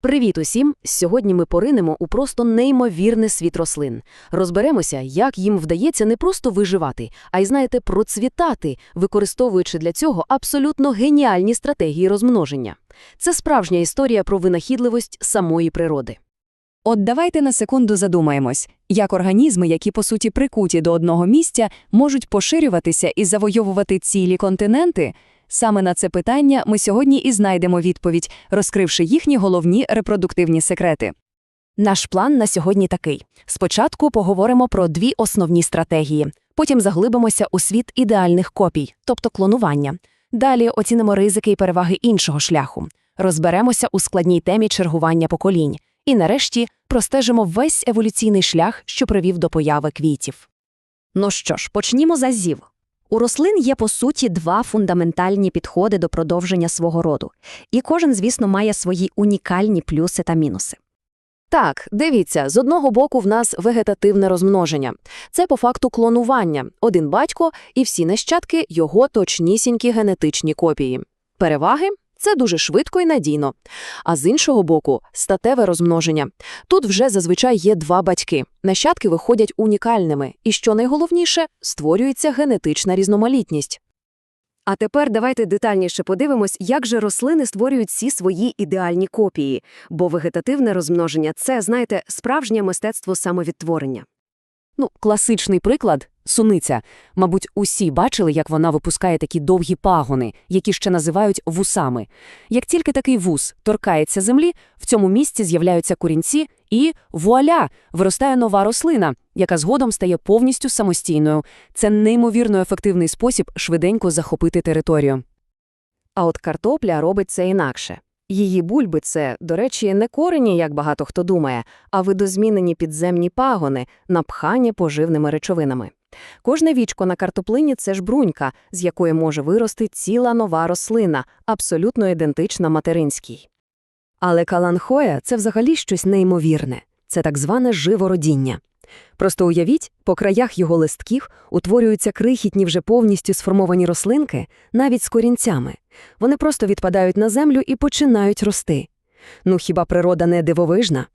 Привіт усім! Сьогодні ми поринемо у просто неймовірний світ рослин. Розберемося, як їм вдається не просто виживати, а й, знаєте, процвітати, використовуючи для цього абсолютно геніальні стратегії розмноження. Це справжня історія про винахідливість самої природи. От давайте на секунду задумаємось, як організми, які по суті прикуті до одного місця, можуть поширюватися і завойовувати цілі континенти. Саме на це питання ми сьогодні і знайдемо відповідь, розкривши їхні головні репродуктивні секрети. Наш план на сьогодні такий: спочатку поговоримо про дві основні стратегії, потім заглибимося у світ ідеальних копій, тобто клонування. Далі оцінимо ризики і переваги іншого шляху, розберемося у складній темі чергування поколінь, і нарешті простежимо весь еволюційний шлях, що привів до появи квітів. Ну що ж, почнімо з азів. У рослин є, по суті, два фундаментальні підходи до продовження свого роду, і кожен, звісно, має свої унікальні плюси та мінуси. Так, дивіться, з одного боку в нас вегетативне розмноження. Це по факту клонування. Один батько і всі нащадки – його точнісінькі генетичні копії. Переваги – це дуже швидко і надійно. А з іншого боку – статеве розмноження. Тут вже зазвичай є два батьки. Нащадки виходять унікальними. І що найголовніше – створюється генетична різноманітність. А тепер давайте детальніше подивимось, як же рослини створюють ці свої ідеальні копії. Бо вегетативне розмноження – це, знаєте, справжнє мистецтво самовідтворення. Ну, класичний приклад – суниця. Мабуть, усі бачили, як вона випускає такі довгі пагони, які ще називають вусами. Як тільки такий вус торкається землі, в цьому місці з'являються корінці і, вуаля, виростає нова рослина, яка згодом стає повністю самостійною. Це неймовірно ефективний спосіб швиденько захопити територію. А от картопля робить це інакше. Її бульби – це, до речі, не корені, як багато хто думає, а видозмінені підземні пагони, напхані поживними речовинами. Кожне вічко на картоплині – це ж брунька, з якої може вирости ціла нова рослина, абсолютно ідентична материнській. Але каланхоя – це взагалі щось неймовірне. Це так зване живородіння. Просто уявіть, по краях його листків утворюються крихітні вже повністю сформовані рослинки, навіть з корінцями. Вони просто відпадають на землю і починають рости. Ну хіба природа не дивовижна?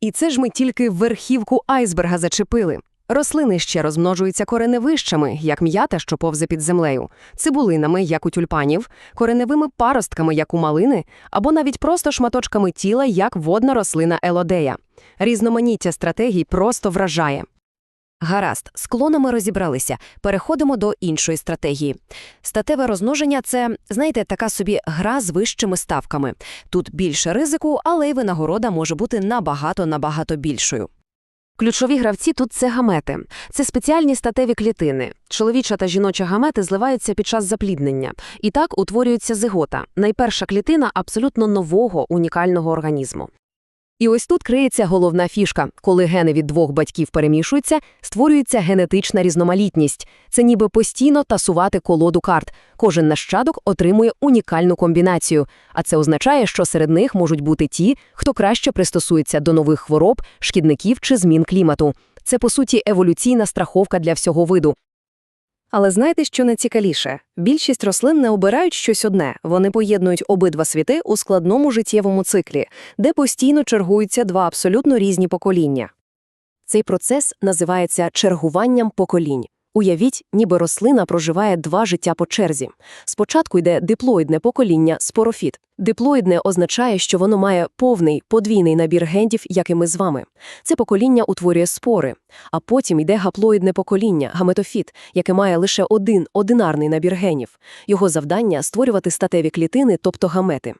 І це ж ми тільки верхівку айсберга зачепили. Рослини ще розмножуються кореневищами, як м'ята, що повзе під землею, цибулинами, як у тюльпанів, кореневими паростками, як у малини, або навіть просто шматочками тіла, як водна рослина елодея. Різноманіття стратегій просто вражає. Гаразд, з клонами розібралися. Переходимо до іншої стратегії. Статеве розмноження – це, знаєте, така собі гра з вищими ставками. Тут більше ризику, але й винагорода може бути набагато-набагато більшою. Ключові гравці тут це гамети. Це спеціальні статеві клітини. Чоловіча та жіноча гамети зливаються під час запліднення. І так утворюється зигота – найперша клітина абсолютно нового унікального організму. І ось тут криється головна фішка. Коли гени від двох батьків перемішуються, створюється генетична різноманітність. Це ніби постійно тасувати колоду карт. Кожен нащадок отримує унікальну комбінацію. А це означає, що серед них можуть бути ті, хто краще пристосується до нових хвороб, шкідників чи змін клімату. Це, по суті, еволюційна страховка для всього виду. Але знаєте, що найцікавіше? Більшість рослин не обирають щось одне, вони поєднують обидва світи у складному життєвому циклі, де постійно чергуються два абсолютно різні покоління. Цей процес називається чергуванням поколінь. Уявіть, ніби рослина проживає два життя по черзі. Спочатку йде диплоїдне покоління спорофіт. Диплоїдне означає, що воно має повний подвійний набір гендів, як і ми з вами. Це покоління утворює спори, а потім йде гаплоїдне покоління гаметофіт, яке має лише один одинарний набір генів. Його завдання створювати статеві клітини, тобто гамети.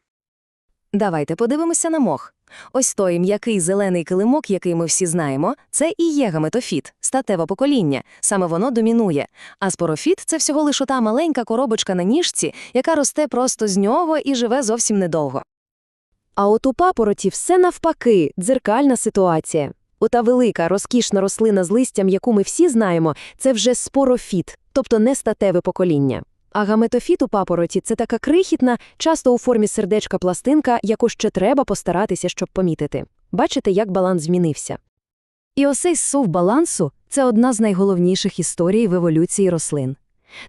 Давайте подивимося на мох. Ось той м'який зелений килимок, який ми всі знаємо, це і є гаметофіт, статеве покоління, саме воно домінує. А спорофіт – це всього лише та маленька коробочка на ніжці, яка росте просто з нього і живе зовсім недовго. А от у папороті все навпаки, дзеркальна ситуація. Ота велика, розкішна рослина з листям, яку ми всі знаємо, це вже спорофіт, тобто не статеве покоління. А гаметофіт у папороті це така крихітна, часто у формі сердечка пластинка, яку ще треба постаратися, щоб помітити. Бачите, як баланс змінився. І осей сув балансу це одна з найголовніших історій в еволюції рослин.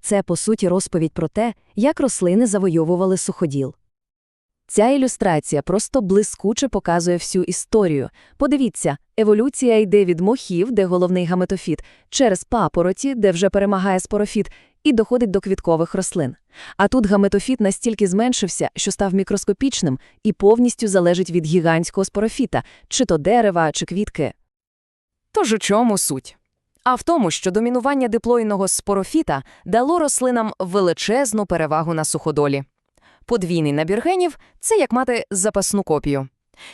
Це, по суті, розповідь про те, як рослини завойовували суходіл. Ця ілюстрація просто блискуче показує всю історію. Подивіться, еволюція йде від мохів, де головний гаметофіт, через папороті, де вже перемагає спорофіт, і доходить до квіткових рослин. А тут гаметофіт настільки зменшився, що став мікроскопічним і повністю залежить від гігантського спорофіта, чи то дерева, чи квітки. Тож у чому суть? А в тому, що домінування диплоїдного спорофіта дало рослинам величезну перевагу на суходолі. Подвійний набір генів – це як мати запасну копію.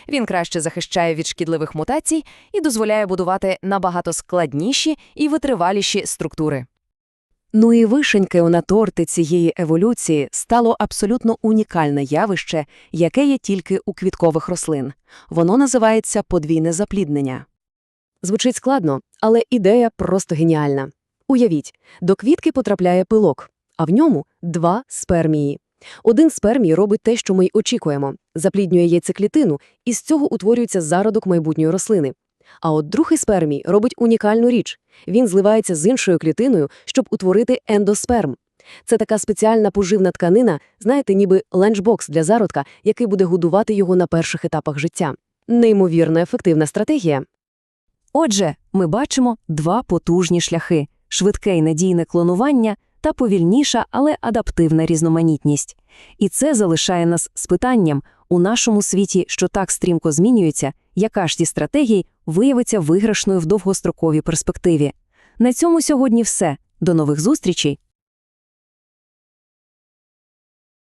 Він краще захищає від шкідливих мутацій і дозволяє будувати набагато складніші і витриваліші структури. Ну і вишенькою на торти цієї еволюції стало абсолютно унікальне явище, яке є тільки у квіткових рослин. Воно називається подвійне запліднення. Звучить складно, але ідея просто геніальна. Уявіть, до квітки потрапляє пилок, а в ньому два спермії. Один спермій робить те, що ми й очікуємо – запліднює яйцеклітину, і з цього утворюється зародок майбутньої рослини. А от другий спермій робить унікальну річ – він зливається з іншою клітиною, щоб утворити ендосперм. Це така спеціальна поживна тканина, знаєте, ніби ленчбокс для зародка, який буде годувати його на перших етапах життя. Неймовірно ефективна стратегія. Отже, ми бачимо два потужні шляхи – швидке і надійне клонування та повільніша, але адаптивна різноманітність. І це залишає нас з питанням у нашому світі, що так стрімко змінюється, яка ж зі стратегій виявиться виграшною в довгостроковій перспективі. На цьому сьогодні все. До нових зустрічей